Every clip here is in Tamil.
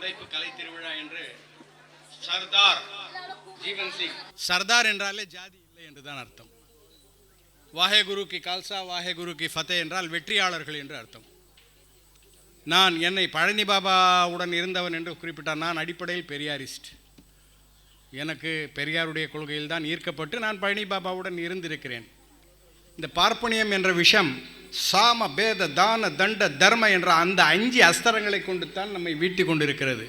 உடைப்பு கலை திருவிழா என்று சர்தார் ஜீவன் சிங். சர்தார் என்றாலே ஜாதி இல்லை என்றுதான் அர்த்தம். வாஹேகுரு கி கால்சா வாஹேகுரு கி ஃபத்தே என்றால் வெற்றியாளர்கள் என்று அர்த்தம். நான் என்னை பழனி பாபாவுடன் இருந்தவன் என்று குறிப்பிட்டார். நான் அடிப்படையில் பெரியாரிஸ்ட். எனக்கு பெரியாருடைய கொள்கையில் தான் ஈர்க்கப்பட்டு நான் பழனி பாபாவுடன் இருந்திருக்கிறேன். இந்த பார்ப்பனியம் என்ற விஷம் சாம பேத தான தண்ட தர்ம என்ற அந்த அஞ்சு அஸ்தரங்களை கொண்டு தான் நம்மை வீட்டி கொண்டிருக்கிறது.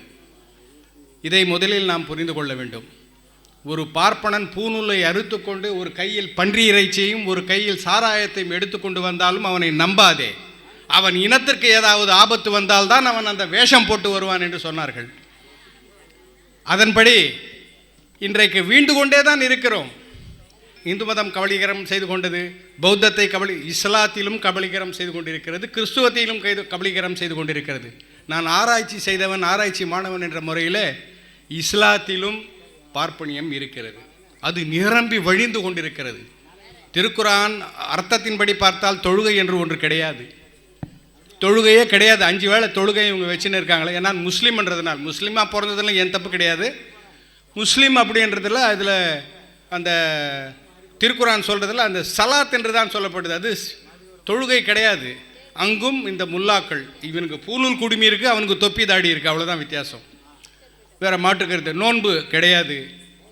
இதை முதலில் நாம் புரிந்து கொள்ள வேண்டும். ஒரு பார்ப்பனன் பூநூலை அறுத்துக்கொண்டு ஒரு கையில் பன்றி இறைச்சியையும் ஒரு கையில் சாராயத்தையும் எடுத்துக்கொண்டு வந்தாலும் அவனை நம்பாதே. அவன் இனத்திற்கு ஏதாவது ஆபத்து வந்தால்தான் அவன் அந்த வேஷம் போட்டு வருவான் என்று சொன்னார்கள். அதன்படி இன்றைக்கு வீண்டு கொண்டே தான் இருக்கிறோம். இந்து மதம் கபலீகரம் செய்து கொண்டது பௌத்தத்தை கபலி இஸ்லாத்திலும் கபலீகரம் செய்து கொண்டிருக்கிறது கிறிஸ்துவத்திலும் கைது கபலீகரம் செய்து கொண்டிருக்கிறது. நான் ஆராய்ச்சி செய்தவன் ஆராய்ச்சி மாணவன் என்ற முறையில் இஸ்லாத்திலும் பார்ப்பனியம் இருக்கிறது. அது நிரம்பி வழிந்து கொண்டிருக்கிறது. திருக்குரான் அர்த்தத்தின்படி பார்த்தால் தொழுகை என்று ஒன்று கிடையாது. தொழுகையே கிடையாது. அஞ்சு வேளை தொழுகை இவங்க வச்சுன்னு இருக்காங்களே. ஏன்னா முஸ்லீம்ன்றதுனால் முஸ்லீமாக பிறந்ததுல என் தப்பு கிடையாது. முஸ்லீம் அப்படின்றதுல அதில் அந்த திருக்குறான் சொல்கிறதுல அந்த சலாத் என்று தான் சொல்லப்படுது. அது தொழுகை கிடையாது. அங்கும் இந்த முல்லாக்கள் இவனுக்கு பூநூல் குடுமி இருக்குது அவனுக்கு தொப்பி தாடி இருக்குது அவ்வளோதான் வித்தியாசம். வேறு மாற்றுக்கிறது நோன்பு கிடையாது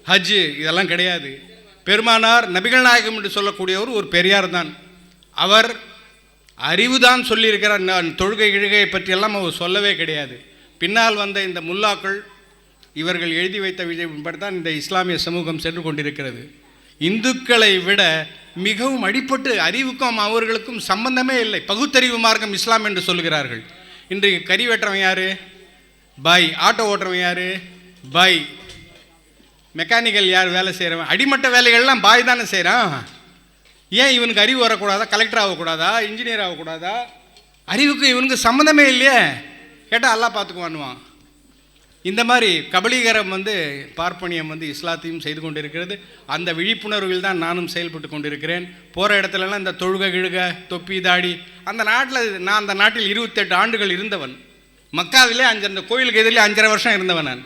ஹஜ்ஜு இதெல்லாம் கிடையாது. பெருமானார் நபிகள் நாயகம் என்று சொல்லக்கூடியவர் ஒரு பெரியார் தான். அவர் அறிவு தான் சொல்லியிருக்கிறார் நான் தொழுகை கிழுகையை பற்றியெல்லாம் அவர் சொல்லவே கிடையாது. பின்னால் வந்த இந்த முல்லாக்கள் இவர்கள் எழுதி வைத்த விஜய் தான் இந்த இஸ்லாமிய சமூகம் சென்று கொண்டிருக்கிறது. இந்துக்களை விட மிகவும் அடிப்பட்டு அறிவுக்கும் அவர்களுக்கும் சம்பந்தமே இல்லை. பகுத்தறிவு மார்க்கம் இஸ்லாம் என்று சொல்கிறார்கள் இன்றைக்கு கறி வெட்டுறவன் யாரு? பாய் ஆட்டோ ஓட்டுறவன் யாரு? பாய் மெக்கானிக்கல் யார் வேலை செய்கிறவன் அடிமட்ட வேலைகள்லாம் பாய் தானே செய்கிறான் ஏன் இவனுக்கு அறிவு வரக்கூடாதா? கலெக்டர் ஆகக்கூடாதா? இன்ஜினியர் ஆகக்கூடாதா? அறிவுக்கு இவனுக்கு சம்மந்தமே இல்லையே. கேட்டால் எல்லாம் பார்த்துக்குவானுவான் இந்த மாதிரி கபலீகரம் வந்து பார்ப்பனியம் வந்து இஸ்லாத்தையும் செய்து கொண்டிருக்கிறது. அந்த விழிப்புணர்வில் தான் நானும் செயல்பட்டு கொண்டிருக்கிறேன். போகிற இடத்துலலாம் இந்த தொழுக கிழுக தொப்பி தாடி அந்த நாட்டில் நான் அந்த நாட்டில் இருபத்தெட்டு ஆண்டுகள் இருந்தவன். மக்காவிலே அஞ்சு அந்த கோயிலுக்கு எதிரிலே அஞ்சரை வருஷம் இருந்தவன் நான்.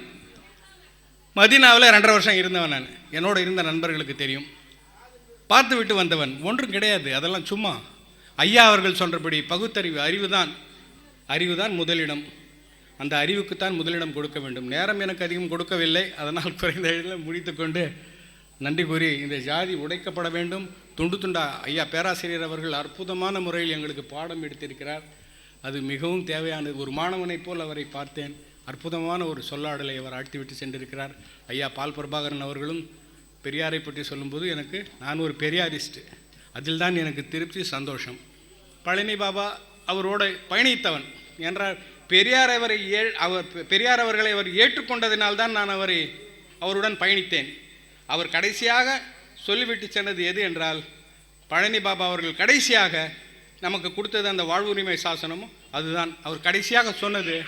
மதீனாவில் ரெண்டரை வருஷம் இருந்தவன் நான். என்னோட இருந்த நண்பர்களுக்கு தெரியும். பார்த்து விட்டு வந்தவன். ஒன்றும் கிடையாது. அதெல்லாம் சும்மா. ஐயா அவர்கள் சொல்கிறபடி பகுத்தறிவு அறிவு தான் அறிவு தான் முதலிடம். அந்த அறிவுக்குத்தான் முதலிடம் கொடுக்க வேண்டும். நேரம் எனக்கு அதிகம் கொடுக்கவில்லை. அதனால் குறைந்த இதில் முடித்துக்கொண்டு நன்றி கூறி இந்த ஜாதி உடைக்கப்பட வேண்டும். துண்டு துண்டா ஐயா பேராசிரியர் அவர்கள் அற்புதமான முறையில் எங்களுக்கு பாடம் எடுத்திருக்கிறார். அது மிகவும் தேவையானது. ஒரு மாணவனைப் போல் அவரை பார்த்தேன். அற்புதமான ஒரு சொல்லாடலை அவர் ஆழ்த்திவிட்டு சென்றிருக்கிறார். ஐயா பால் பிரபாகரன் அவர்களும் பெரியாரை பற்றி சொல்லும்போது எனக்கு நான் ஒரு பெரியாரிஸ்ட். அதில் தான் எனக்கு திருப்தி சந்தோஷம். பழனி பாபா அவரோட பயணித்தவன் என்றார். பெரியார் அவரை ஏ அவர் பெரியார் அவர்களை அவர் ஏற்றுக்கொண்டதினால்தான் நான் அவரை அவருடன் பயணித்தேன். அவர் கடைசியாக சொல்லிவிட்டு சென்றது எது என்றால் பழனி பாபா அவர்கள் கடைசியாக நமக்கு கொடுத்தது அந்த வாழ்வுரிமை சாசனமும் அதுதான். அவர் கடைசியாக சொன்னது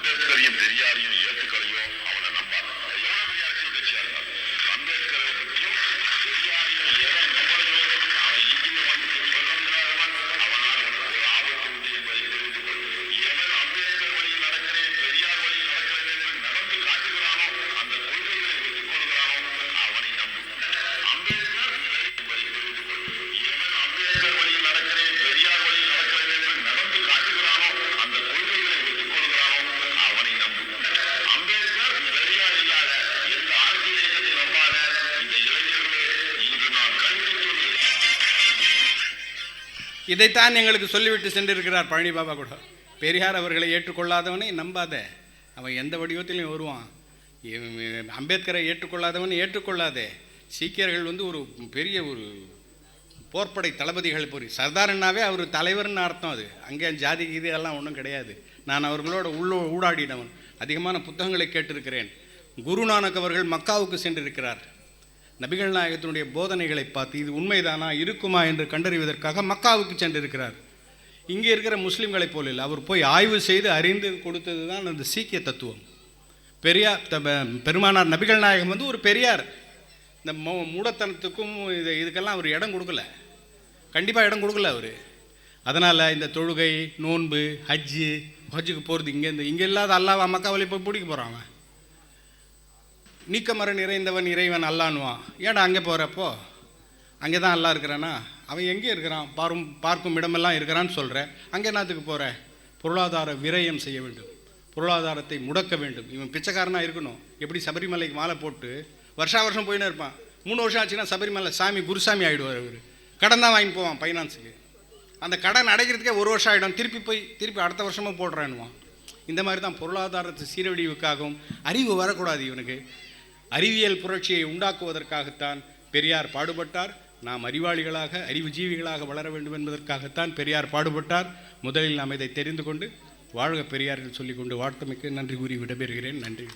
இதைத்தான் எங்களுக்கு சொல்லிவிட்டு சென்றிருக்கிறார் பழனி பாபா கூட. பெரியார் அவர்களை ஏற்றுக்கொள்ளாதவனை நம்பாத. அவன் எந்த வடிவத்திலையும் வருவான். அம்பேத்கரை ஏற்றுக்கொள்ளாதவனை ஏற்றுக்கொள்ளாதே. சீக்கியர்கள் வந்து ஒரு பெரிய ஒரு போர்ப்படை தளபதிகள் பொறி சர்தாரன்னாவே அவர் தலைவர்னு அர்த்தம் அது. அங்கே ஜாதி கீதி எல்லாம் ஒன்றும் கிடையாது. நான் அவர்களோட உள்ள ஊடாடினவன். அதிகமான புத்தகங்களை கேட்டிருக்கிறேன். குருநானக் அவர்கள் மக்காவுக்கு சென்றிருக்கிறார். நபிகள் நாயகத்தினுடைய போதனைகளை பார்த்து இது உண்மைதானா இருக்குமா என்று கண்டறிவதற்காக மக்காவுக்கு சென்றிருக்கிறார். இங்கே இருக்கிற முஸ்லீம்களைப் போல இல்லை. அவர் போய் ஆய்வு செய்து அறிந்து கொடுத்தது தான் அந்த சீக்கிய தத்துவம். பெரியார் த- பெருமானார் நபிகள் நாயகம் வந்து ஒரு பெரியார். இந்த மூடத்தனத்துக்கும் இது இதுக்கெல்லாம் அவர் இடம் கொடுக்கல. கண்டிப்பாக இடம் கொடுக்கல அவர். அதனால் இந்த தொழுகை நோன்பு ஹஜ்ஜு ஹஜ்ஜுக்கு போகிறது இங்கே இந்த இங்கே இல்லாத அல்லாஹ் மக்காவிலே போய் பிடிக்க போகிறான் அவன். நீக்கமர நிறைந்தவன் இறைவன் அல்லான்வான் ஏன்டா அங்கே போகிறப்போ அங்கே தான் அல்லா இருக்கிறானா? அவன் எங்கே இருக்கிறான்? பாரும் பார்க்கும் இடமெல்லாம் இருக்கிறான்னு சொல்கிறேன் அங்கே என்னத்துக்கு போகிற பொருளாதார விரயம் செய்ய வேண்டும். பொருளாதாரத்தை முடக்க வேண்டும். இவன் பிச்சைக்காரனாக இருக்கணும். எப்படி சபரிமலைக்கு மாலை போட்டு வருஷா வருஷம் போயின்னு இருப்பான். மூணு வருஷம் ஆச்சுன்னா சபரிமலை சாமி குருசாமி ஆகிடுவார் அவர் கடன் தான் வாங்கி போவான் ஃபைனான்ஸுக்கு அந்த கடன் அடைக்கிறதுக்கே ஒரு வருஷம் ஆகிடும் திருப்பி போய் திருப்பி அடுத்த வருஷமும் போடுறான்னுவான். இந்த மாதிரி தான் பொருளாதாரத்து சீரழிவுக்காகவும் அறிவு வரக்கூடாது இவனுக்கு. அறிவியல் புரட்சியை உண்டாக்குவதற்காகத்தான் பெரியார் பாடுபட்டார். நாம் அறிவாளிகளாக அறிவுஜீவிகளாக வளர வேண்டும் என்பதற்காகத்தான் பெரியார் பாடுபட்டார். முதலில் நாம் இதை தெரிந்து கொண்டு வாழ்க பெரியார் என்று சொல்லிக்கொண்டு வாழ்த்தமைக்கு நன்றி கூறி விடைபெறுகிறேன். நன்றி.